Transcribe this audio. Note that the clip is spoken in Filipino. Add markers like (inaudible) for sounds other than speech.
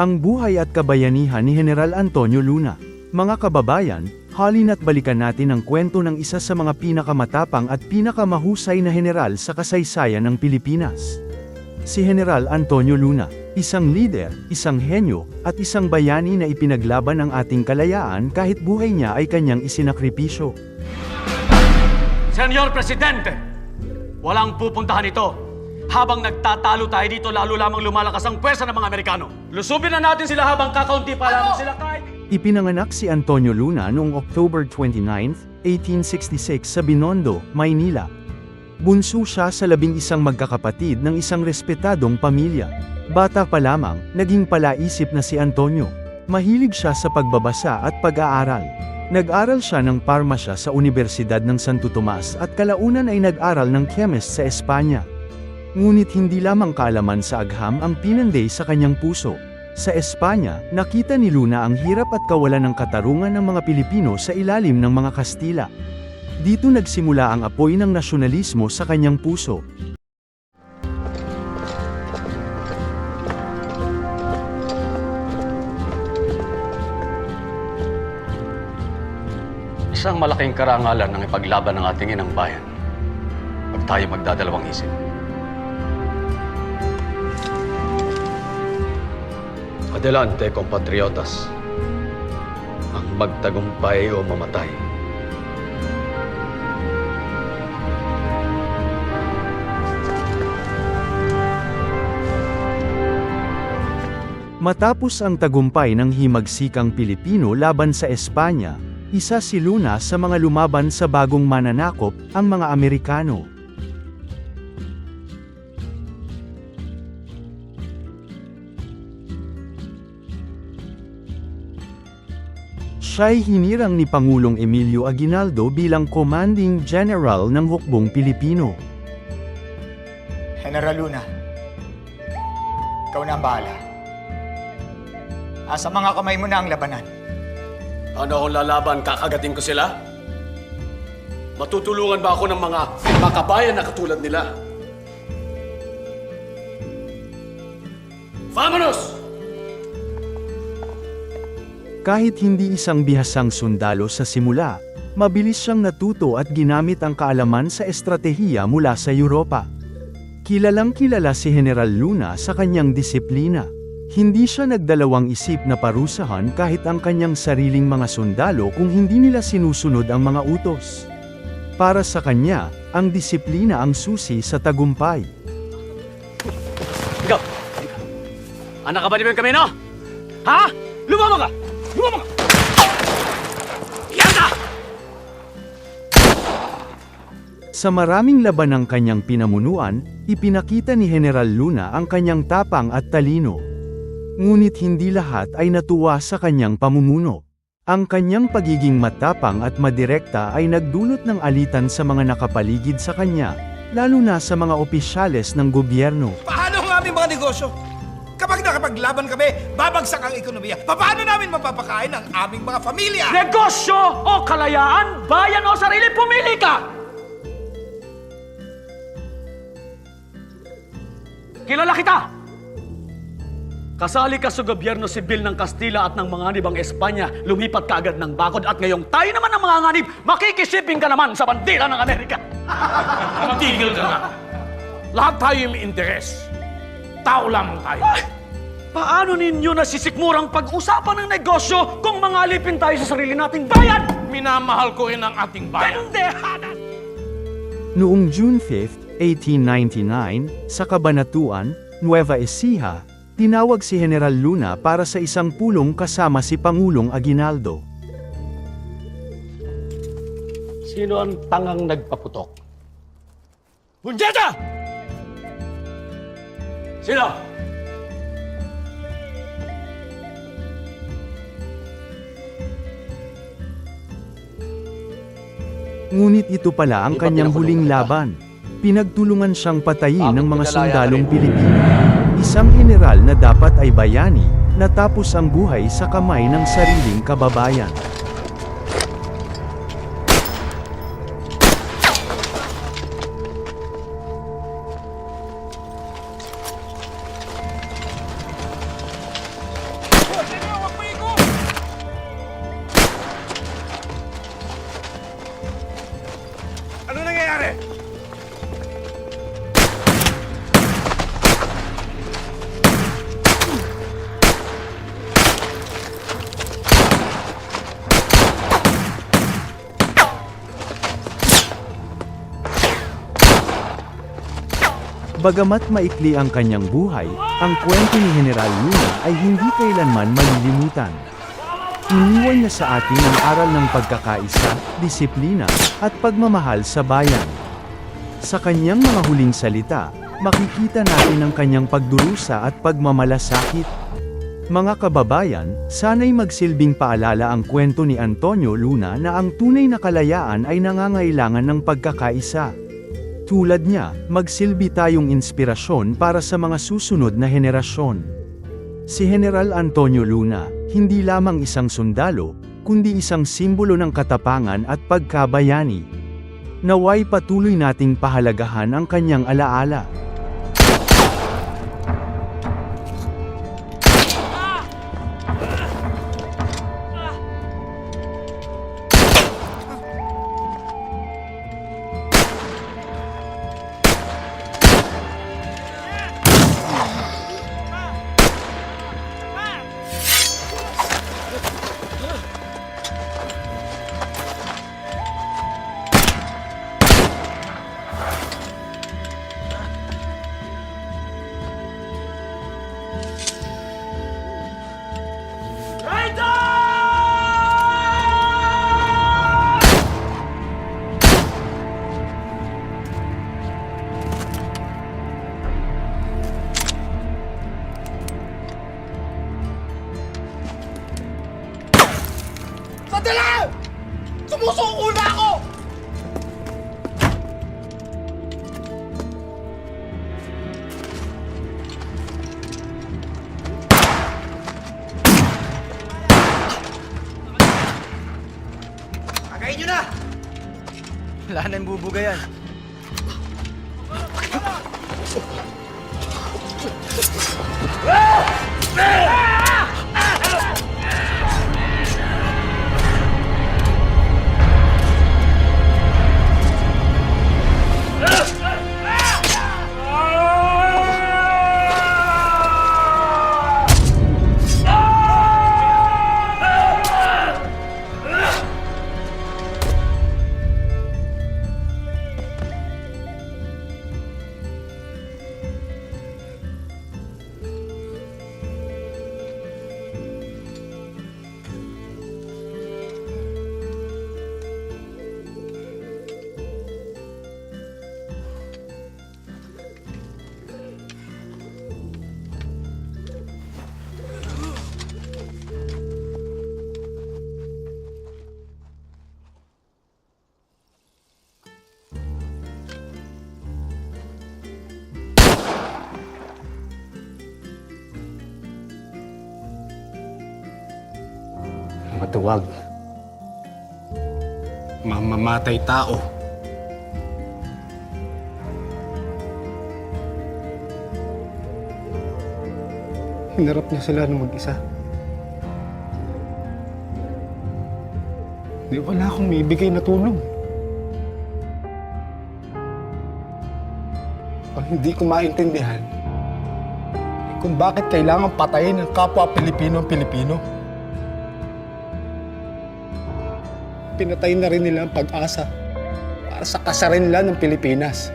Ang buhay at kabayanihan ni General Antonio Luna. Mga kababayan, halina't balikan natin ang kwento ng isa sa mga pinakamatapang at pinakamahusay na general sa kasaysayan ng Pilipinas. Si General Antonio Luna, isang lider, isang henyo, at isang bayani na ipinaglaban ang ating kalayaan kahit buhay niya ay kanyang isinakripisyo. Senyor Presidente, walang pupuntahan ito. Habang nagtatalo tayo dito, lalo lamang lumalakas ang pwersa ng mga Amerikano. Lusubin na natin sila habang kakaunti pa lamang sila kahit... Ipinanganak si Antonio Luna noong October 29, 1866 sa Binondo, Maynila. Bunso siya sa labing isang magkakapatid ng isang respetadong pamilya. Bata pa lamang, naging palaisip na si Antonio. Mahilig siya sa pagbabasa at pag-aaral. Nag-aral siya ng parmasya sa Universidad ng Santo Tomas at kalaunan ay nag-aral ng chemist sa Espanya. Ngunit hindi lamang kaalaman sa agham ang pinanday sa kanyang puso. Sa Espanya, nakita ni Luna ang hirap at kawalan ng katarungan ng mga Pilipino sa ilalim ng mga Kastila. Dito nagsimula ang apoy ng nasyonalismo sa kanyang puso. Isang malaking karangalan ng ipaglaban ng ating inang bayan. Pag tayo magdadalawang isip. Adelante, compatriotas. Ang magtagumpay o mamatay. Matapos ang tagumpay ng himagsikang Pilipino laban sa Espanya, isa si Luna sa mga lumaban sa bagong mananakop, ang mga Amerikano. Siya'y hinirang ni Pangulong Emilio Aguinaldo bilang Commanding General ng Hukbong Pilipino. General Luna, ikaw na ang bahala. Asa mga kamay mo na ang labanan. Ano akong lalaban? Kakagatin ko sila? Matutulungan ba ako ng mga makabayan na katulad nila? Vamonos! Kahit hindi isang bihasang sundalo sa simula, mabilis siyang natuto at ginamit ang kaalaman sa estratehiya mula sa Europa. Kilalang kilala si General Luna sa kanyang disiplina. Hindi siya nagdalawang isip na parusahan kahit ang kanyang sariling mga sundalo kung hindi nila sinusunod ang mga utos. Para sa kanya, ang disiplina ang susi sa tagumpay. Ikaw! Anak ka ba ni Ben Camino? Ha? Lumama ka! Sa maraming laban ng kanyang pinamunuan, ipinakita ni General Luna ang kanyang tapang at talino. Ngunit hindi lahat ay natuwa sa kanyang pamumuno. Ang kanyang pagiging matapang at madirekta ay nagdulot ng alitan sa mga nakapaligid sa kanya, lalo na sa mga opisyales ng gobyerno. Paano ang aming mga negosyo? Kapag nakapaglaban kami, babagsak ang ekonomiya. Paano namin mapapakain ang aming mga pamilya? Negosyo o kalayaan, bayan o sarili, pumili ka! Kilala kita! Kasali ka sa gobyerno sibil ng Kastila at ng mga nganib ang Espanya, lumipat ka agad ng bakod at ngayong tayo naman ang mga nganib, makikisiping ka naman sa bandila ng Amerika. (laughs) Tigil ka nga. Lahat tayo may interes. Tao lamang tayo. Ay, paano ninyo nasisikmurang pag-usapan ng negosyo kung mga alipin tayo sa sarili nating bayan? Minamahal ko rin ang ating bayan. Bandehanan! Noong June 5, 1899, sa Kabanatuan, Nueva Ecija, tinawag si General Luna para sa isang pulong kasama si Pangulong Aguinaldo. Sino ang tangang nagpaputok? Bunjeta! Sino? Ngunit ito pala ang kanyang huling laban. Pinagtulungan siyang patayin ng mga sundalong? Pilipino. Isang general na dapat ay bayani, natapos ang buhay sa kamay ng sariling kababayan. Bagamat maikli ang kanyang buhay, ang kwento ni General Luna ay hindi kailanman malilimutan. Iniwan niya sa atin ang aral ng pagkakaisa, disiplina, at pagmamahal sa bayan. Sa kanyang mga huling salita, makikita natin ang kanyang pagdurusa at pagmamalasakit. Mga kababayan, sana'y magsilbing paalala ang kwento ni Antonio Luna na ang tunay na kalayaan ay nangangailangan ng pagkakaisa. Tulad niya, magsilbi tayong inspirasyon para sa mga susunod na henerasyon. Si General Antonio Luna, hindi lamang isang sundalo, kundi isang simbolo ng katapangan at pagkabayani. Naway patuloy nating pahalagahan ang kanyang alaala. Wala na yung bubuga yan. Matuwag. Mamamatay tao. Hinarap niya sila ng mag-isa. Di wala akong maibigay na tulong. Ang hindi ko maintindihan, kung bakit kailangan patayin ng kapwa Pilipino ang Pilipino. Pinatay na rin nila ang pag-asa para sa kasarinlan ng Pilipinas.